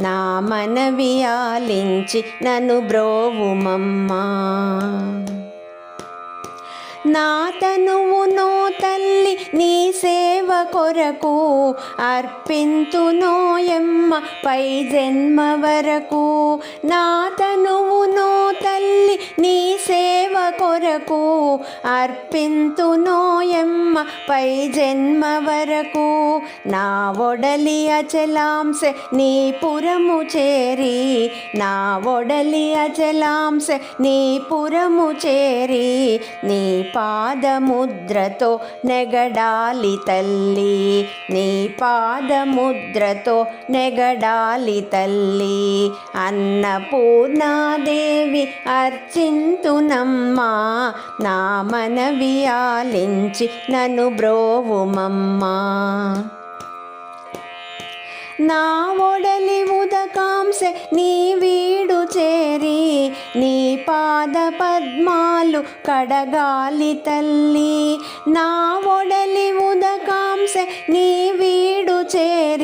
నా మనవి ఆలించి నన్ను బ్రోవుమమ్మా. నా తనువునో తల్లి నీ సేవ కొరకు అర్పింతునోయమ్మ పై జన్మ వరకు. నా తనువునో తల్లి నీ సేవ కొరకు అర్పింతునోయమ్మ పై జన్మ వరకు నా ఒడలి అచలాంశ నీ పురము చేరి నా ఒడలి అచలాంశ నీ పురము చేరి నీ పాదముద్రతో నెగడాలి తల్లి నీ పాదముద్రతో నెగడాలి తల్లి. అన్నపూర్ణాదేవి అర్చింతునమ్మా నా మనవి ఆలించి నన్ను బ్రోవుమమ్మా. నా ఒడలి ఉదకాంసె నీ వీడు చేరి నీ పాద పద్మాలు కడగాలి తల్లి. నా ఒడలి ఉదకాంసె నీ వీడు చేరి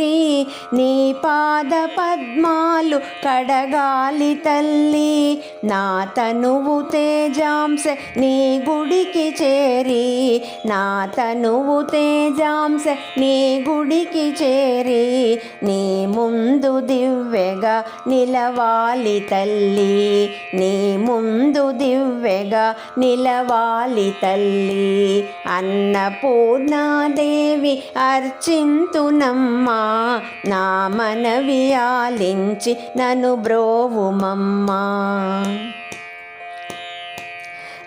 నీ పాద పద్మాలు కడగాలి తల్లి. నా తనువు తేజాంశ నీ గుడికి చేరి. నా తనువు తేజాంశ నీ గుడికి చేరి. నీ ముందు దివ్యగా నిలవాలి తల్లి. నీ ముందు దివ్యగా నిలవాలి తల్లి. అన్నపూర్ణాదేవి అర్చింతునమ్మా. నా మనవి ఆలించి నన్ను బ్రోవుమమ్మా.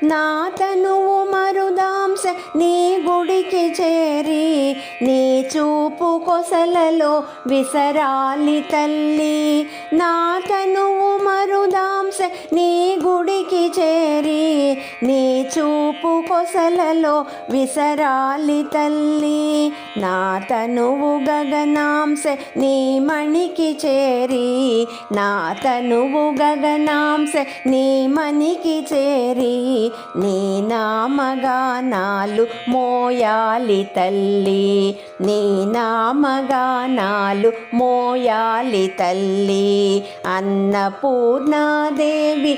నా తనువు మరుదాంస నీ గుడికి చేరి నీ చూపు కొసలలో విసరాలి తల్లి. నా తనువు మరుదాంస నీ గుడికి చేరి నీ చూపు కొసలలో విసరాలి తల్లి. నా తనువు గగనాంశ నీ మణికి చేరి. నా తనువు గగనాంశ నీ మణికి చేరి. నీ నామగానాలు మోయాలి తల్లి. నీ నామగానాలు మోయాలి తల్లి. అన్నపూర్ణాదేవి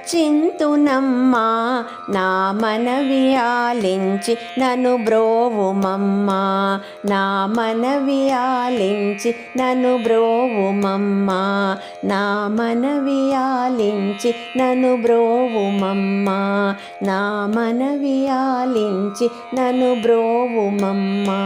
చింతునమ్మా నా మనవి ఆలించి నన్ను బ్రోవుమమ్మా నా మనవి ఆలించి నన్ను బ్రోవుమమ్మా నా మనవి ఆలించి నన్ను బ్రోవుమమ్మా నా మనవి ఆలించి నన్ను బ్రోవుమమ్మా